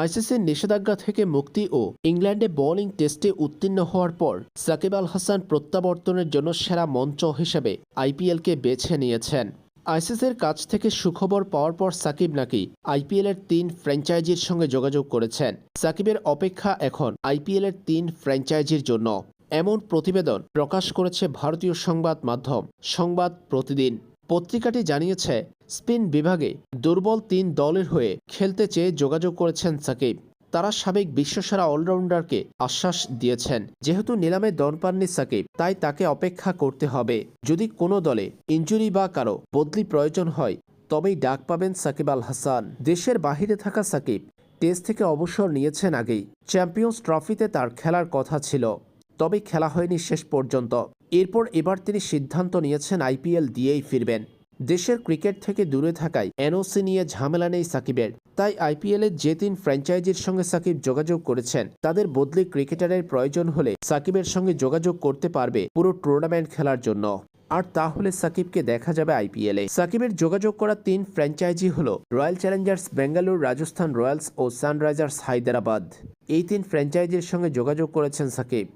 আইসিসির নিষেধাজ্ঞা থেকে মুক্তি ও ইংল্যান্ডে বোলিং টেস্টে উত্তীর্ণ হওয়ার পর সাকিব আল হাসান প্রত্যাবর্তনের জন্য সেরা মঞ্চ হিসেবে আইপিএলকে বেছে নিয়েছেন। আইসিসির কাছ থেকে সুখবর পাওয়ার পর সাকিব নাকি আইপিএলের তিন ফ্র্যাঞ্চাইজির সঙ্গে যোগাযোগ করেছেন। সাকিবের অপেক্ষা এখন আইপিএলের তিন ফ্র্যাঞ্চাইজির জন্য। এমন প্রতিবেদন প্রকাশ করেছে ভারতীয় সংবাদ মাধ্যম সংবাদ প্রতিদিন। পত্রিকাটি জানিয়েছে, স্পিন বিভাগে দুর্বল তিন দলের হয়ে খেলতে চেয়ে যোগাযোগ করেছেন সাকিব। তারা সাবেক বিশ্বসেরা অলরাউন্ডারকে আশ্বাস দিয়েছেন, যেহেতু নিলামে দর পাননি সাকিব, তাই তাকে অপেক্ষা করতে হবে। যদি কোনো দলে ইঞ্জুরি বা কারও বদলি প্রয়োজন হয়, তবেই ডাক পাবেন সাকিব আল হাসান। দেশের বাহিরে থাকা সাকিব টেস্ট থেকে অবসর নিয়েছেন আগেই। চ্যাম্পিয়ন্স ট্রফিতে তার খেলার কথা ছিল তবে খেলা হয়নি শেষ পর্যন্ত। এরপর এবার তিনি সিদ্ধান্ত নিয়েছেন আইপিএল দিয়েই ফিরবেন। দেশের ক্রিকেট থেকে দূরে থাকায় এনওসি নিয়ে ঝামেলা নেই সাকিবের। তাই আইপিএলের যে তিন ফ্র্যাঞ্চাইজির সঙ্গে সাকিব যোগাযোগ করেছেন, তাদের বদলি ক্রিকেটারের প্রয়োজন হলে সাকিবের সঙ্গে যোগাযোগ করতে পারবে পুরো টুর্নামেন্ট খেলার জন্য। আর তাহলে সাকিবকে দেখা যাবে আইপিএলে। সাকিবের যোগাযোগ করা তিন ফ্র্যাঞ্চাইজি হল Royal Challengers, Bengaluru, Rajasthan Royals ও সানরাইজার্স হায়দ্রাবাদ। এই তিন ফ্র্যাঞ্চাইজির সঙ্গে যোগাযোগ করেছেন সাকিব।